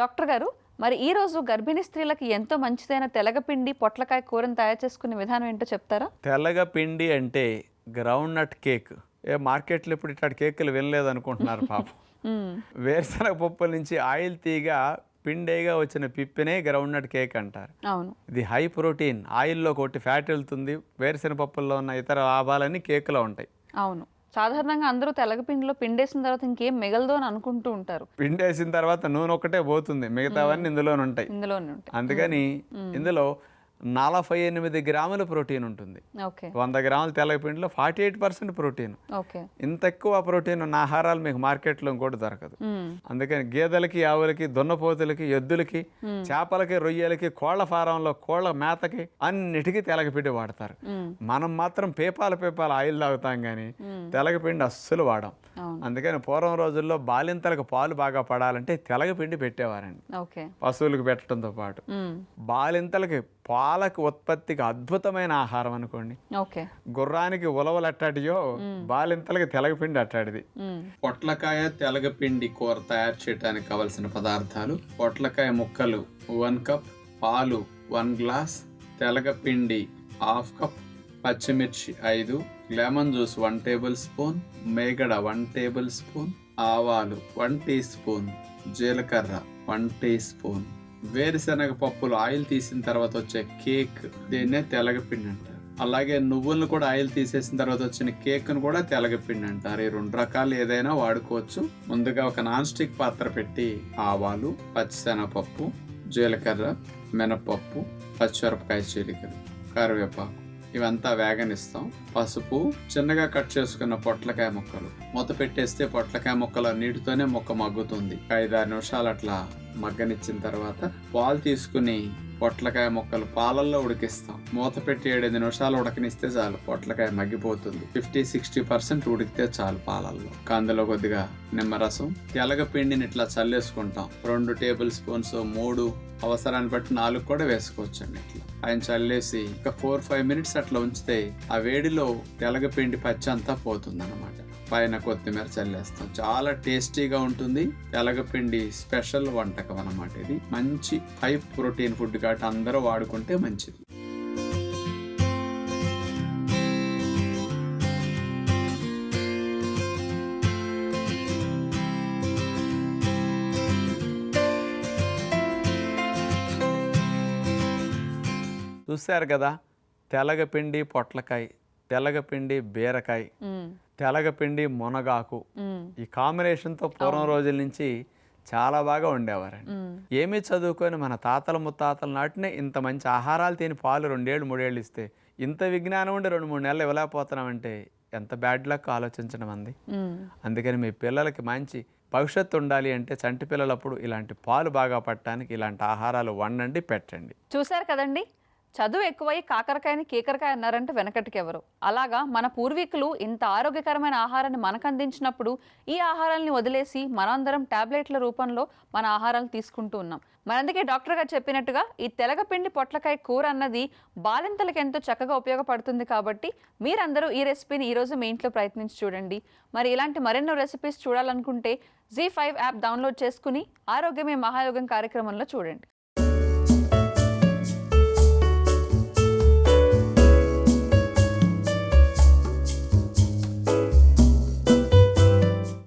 Doctor గారు మరి ఈ రోజు గర్భిణీ స్త్రీలకి ఎంతో మంచిదైన తెలగపిండి పొట్లకాయ కూరను తయారు చేసుకునే విధానం ఏంటో చెప్తారా? తెల్లగ పిండి అంటే గ్రౌండ్ నట్ కేక్ ఏ మార్కెట్లో ఇప్పుడు ఇట్లాంటి కేకులు వినలేదు అనుకుంటున్నారు పాపం. వేరుశనగ పప్పుల నుంచి ఆయిల్ తీగ పిండేగా వచ్చిన పిప్పినే గ్రౌండ్ నట్ కేక్ అంటారు. అవును. ఇది హై ప్రోటీన్ ఆయిల్లో కొట్టి ఫ్యాట్ వెళ్తుంది. వేరుశనగ పప్పుల్లో ఉన్న ఇతర లాభాలన్నీ కేకులో ఉంటాయి. అవును. సాధారణంగా అందరూ తెలగపిండిలో పిండేసిన తర్వాత ఇంకేం మిగలదు అని అనుకుంటూ ఉంటారు. పిండి వేసిన తర్వాత నూనె ఒకటే పోతుంది. మిగతావన్నీ ఇందులోనే ఉంటాయి. ఇందులోనే ఉంటాయి. అందుకని ఇందులో నలభై ఎనిమిది గ్రాముల ప్రోటీన్ ఉంటుంది. వంద గ్రాముల తెల్లపిండిలో ఫార్టీ ఎయిట్ పర్సెంట్ ప్రోటీన్. ఇంత ఎక్కువ ప్రోటీన్ ఉన్న ఆహారాలు మీకు మార్కెట్లో ఇంకోటి దొరకదు. అందుకని గేదెలకి ఆవులకి దున్నపోతులకి ఎద్దులకి చేపలకి రొయ్యలకి కోళ్ళ ఫారంలో కోళ్ళ మేతకి అన్నిటికీ తెలగపిండి వాడతారు. మనం మాత్రం పేపాల పేపాల ఆయిల్ తాగుతాం కానీ తెలగపిండి అస్సలు వాడం. అందుకని పూర్వం రోజుల్లో బాలింతలకు పాలు బాగా పడాలంటే తెలగపిండి పెట్టేవారండి. పశువులకు పెట్టడంతో పాటు. బాలింతలకి పాలకు ఉత్పత్తికి అద్భుతమైన ఆహారం అనుకోండి. ఓకే. గుర్రానికి ఉలవలు అట్టాటియో బాలింతలకి తెలగపిండి అట్టాడిది. పొట్లకాయ తెలగపిండి కూర తయారు చేయడానికి కావలసిన పదార్థాలు పొట్లకాయ ముక్కలు వన్ కప్ పాలు వన్ గ్లాస్ తెలగపిండి హాఫ్ కప్ పచ్చిమిర్చి ఐదు lemon juice one tablespoon మేగడ వన్ టేబుల్ స్పూన్ ఆవాలు వన్ టీ స్పూన్ జీలకర్ర వన్ టీ స్పూన్. వేరుశనగ పప్పులు ఆయిల్ తీసిన తర్వాత వచ్చే కేక్ దీన్నే తెలగపిండి అంటారు. అలాగే నువ్వులను కూడా ఆయిల్ తీసేసిన తర్వాత వచ్చిన కేక్ను కూడా తెలగపిండి అంటారు. ఈ రెండు రకాలు ఏదైనా వాడుకోవచ్చు. ముందుగా ఒక నాన్ స్టిక్ పాత్ర పెట్టి ఆవాలు పచ్చిశనగపప్పు జీలకర్ర మినపప్పు పచ్చిమిరపకాయ చీలికలు కరివేపాకు. ఇవంతా వేగనిస్తాం. పసుపు చిన్నగా కట్ చేసుకున్న పొట్లకాయ ముక్కలు. మూత పెట్టేస్తే పొట్లకాయ ముక్కల నీటితోనే మొక్క మగ్గుతుంది. ఐదారు నిమిషాలు అట్లా మగ్గనిచ్చిన తర్వాత పాలు తీసుకుని పొట్లకాయ ముక్కలు పాలల్లో ఉడికిస్తాం. మూత పెట్టి ఏడెనిమిది నిమిషాలు ఉడకనిస్తే చాలు పొట్లకాయ మగ్గిపోతుంది. ఫిఫ్టీ సిక్స్టీ పర్సెంట్ ఉడికితే చాలు పాలల్లో. అందులో కొద్దిగా నిమ్మరసం తెలగ పిండిని ఇట్లా చల్లేసుకుంటాం. రెండు టేబుల్ స్పూన్స్ మూడు. అవసరాన్ని బట్టి నాలుగు కూడా వేసుకోవచ్చండి ఇట్లా. ఆయన చల్లేసి ఒక ఫోర్ ఫైవ్ మినిట్స్ అట్లా ఉంచితే ఆ వేడిలో తెలగపిండి పచ్చి అంతా పోతుంది అనమాట పైన కొత్తిమీర చల్లేస్తాం. చాలా టేస్టీగా ఉంటుంది. తెలగపిండి స్పెషల్ వంటకం అన్నమాట ఇది. మంచి హై ప్రోటీన్ ఫుడ్ కాబట్టి అందరూ వాడుకుంటే మంచిది. చూశారు కదా తెలగపిండి పొట్లకాయ తెలగపిండి బీరకాయ. తెలగపిండి మునగాకు. ఈ కాంబినేషన్తో పూర్వం రోజుల నుంచి చాలా బాగా ఉండేవారండి. ఏమీ చదువుకొని మన తాతల ముత్తాతల నాటినే ఇంత మంచి ఆహారాలు తిని పాలు రెండేళ్ళు మూడేళ్ళు ఇస్తే ఇంత విజ్ఞానం ఉండి రెండు మూడు నెలలు ఇవ్వలేకపోతున్నామంటే ఎంత బ్యాడ్ లక్ ఆలోచించడం అంది. అందుకని మీ పిల్లలకి మంచి భవిష్యత్తు ఉండాలి అంటే చంటి పిల్లలప్పుడు ఇలాంటి పాలు బాగా పట్టడానికి ఇలాంటి ఆహారాలు వండండి పెట్టండి చూశారు కదండి చదువు ఎక్కువై కాకరకాయని కీకరకాయ అన్నారంటే వెనకటికెవరు అలాగా మన పూర్వీకులు ఇంత ఆరోగ్యకరమైన ఆహారాన్ని మనకు అందించినప్పుడు ఈ ఆహారాన్ని వదిలేసి మనందరం టాబ్లెట్ల రూపంలో మన ఆహారాలు తీసుకుంటూ ఉన్నాం. మనందుకే డాక్టర్ గారు చెప్పినట్టుగా ఈ తెలగపిండి పొట్లకాయ కూర అన్నది బాలింతలకు ఎంతో చక్కగా ఉపయోగపడుతుంది కాబట్టి మీరందరూ ఈ రెసిపీని ఈరోజు మీ ఇంట్లో ప్రయత్నించి చూడండి. మరి ఇలాంటి మరెన్నో రెసిపీస్ చూడాలనుకుంటే జీ ఫైవ్ యాప్ డౌన్లోడ్ చేసుకుని ఆరోగ్యమే మహాయోగం కార్యక్రమంలో చూడండి.